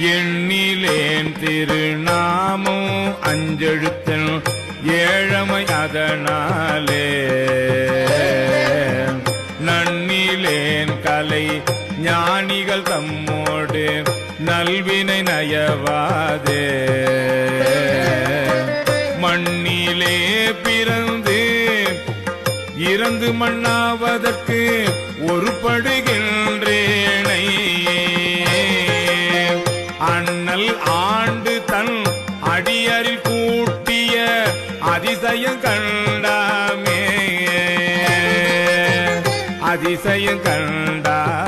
எண்ணிலேன் திருநாமோ அஞ்செழுத்தல் ஏழமை அதனாலே. நன்னிலேன் கலை ஞானிகள் தம்மோடு நல்வினை நயவாதே. மண்ணிலே பிறந்து இறந்து மண்ணாவதற்கு ஒரு படுகின்ற கூட்டிய அதிசயம் கண்டாமே. அதிசயம் கண்டா